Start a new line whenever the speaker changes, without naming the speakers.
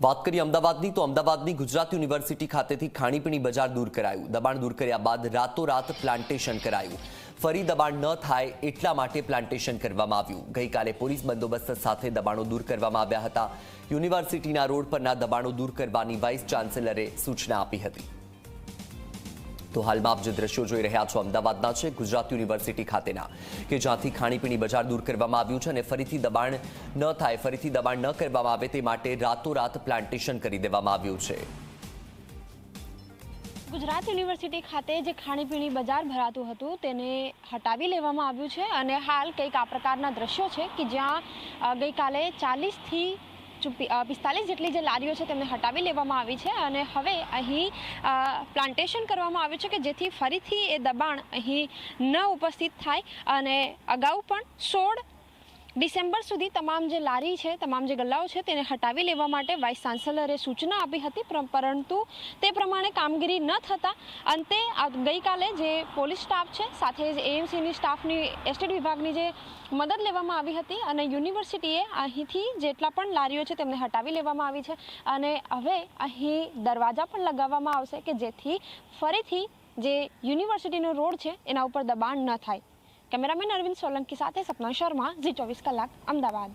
વાત કરીએ અમદાવાદની, તો અમદાવાદની ગુજરાત યુનિવર્સિટી ખાતેથી ખાણીપીણી બજાર દૂર કરાયું. દબાણ દૂર કર્યા બાદ રાતોરાત પ્લાન્ટેશન કરાયું. ફરી દબાણ ન થાય એટલા માટે પ્લાન્ટેશન કરવામાં આવ્યું. ગઈકાલે પોલીસ બંદોબસ્ત સાથે દબાણો દૂર કરવામાં આવ્યા હતા. યુનિવર્સિટીના રોડ પરના દબાણો દૂર કરવાની વાઇસ ચાન્સેલરે સૂચના આપી હતી. તો હાલમાં આપ જે દ્રશ્યો જોઈ રહ્યા છો. અમદાવાદના છે, ગુજરાત યુનિવર્સિટી ખાતેના, કે જ્યાંથી ખાણીપીણી બજાર દૂર કરવામાં આવ્યું છે અને ફરીથી દબાણ ન થાય, ફરીથી દબાણ ન કરવામાં આવે તે માટે રાતોરાત પ્લાન્ટેશન કરી દેવામાં આવ્યું છે.
ગુજરાત યુનિવર્સિટી ખાતે જે ખાણીપીણી બજાર ભરાતું હતું તેને હટાવી લેવામાં આવ્યું છે અને હાલ કંઈક આ પ્રકારના દ્રશ્યો છે કે જ્યાં ગઈકાલે ચાલીસથી પિસ્તાલીસ જેટલી જે લારીઓ છે તેમને હટાવી લેવામાં આવી છે અને હવે અહીં પ્લાન્ટેશન કરવામાં આવ્યું છે કે જેથી ફરીથી એ દબાણ અહીં ન ઉપસ્થિત થાય અને અગાઉ પણ સોળ ડિસેમ્બર સુધી તમામ જે લારી છે, તમામ જે ગલ્લાઓ છે, તેને હટાવી લેવા માટે વાઇસ ચાન્સેલરે સૂચના આપી હતી, પર- પરંતુ તે પ્રમાણે કામગીરી ન થતાં અંતે ગઈકાલે જે પોલીસ સ્ટાફ છે, સાથે જ એએમસીની સ્ટાફની, એસ્ટેટ વિભાગની જે મદદ લેવામાં આવી હતી અને યુનિવર્સિટીએ અહીંથી જેટલા પણ લારીઓ છે, તેમને હટાવી લેવામાં આવી છે અને હવે અહીં દરવાજા પણ લગાવવામાં આવશે કે જેથી ફરીથી જે યુનિવર્સિટીનો રોડ છે, એના ઉપર દબાણ ન થાય. કેમેરામેન અરવિંદ સોલંકી સાથે સપના શર્મા ઝી ચોવીસ કલાક અમદાવાદ.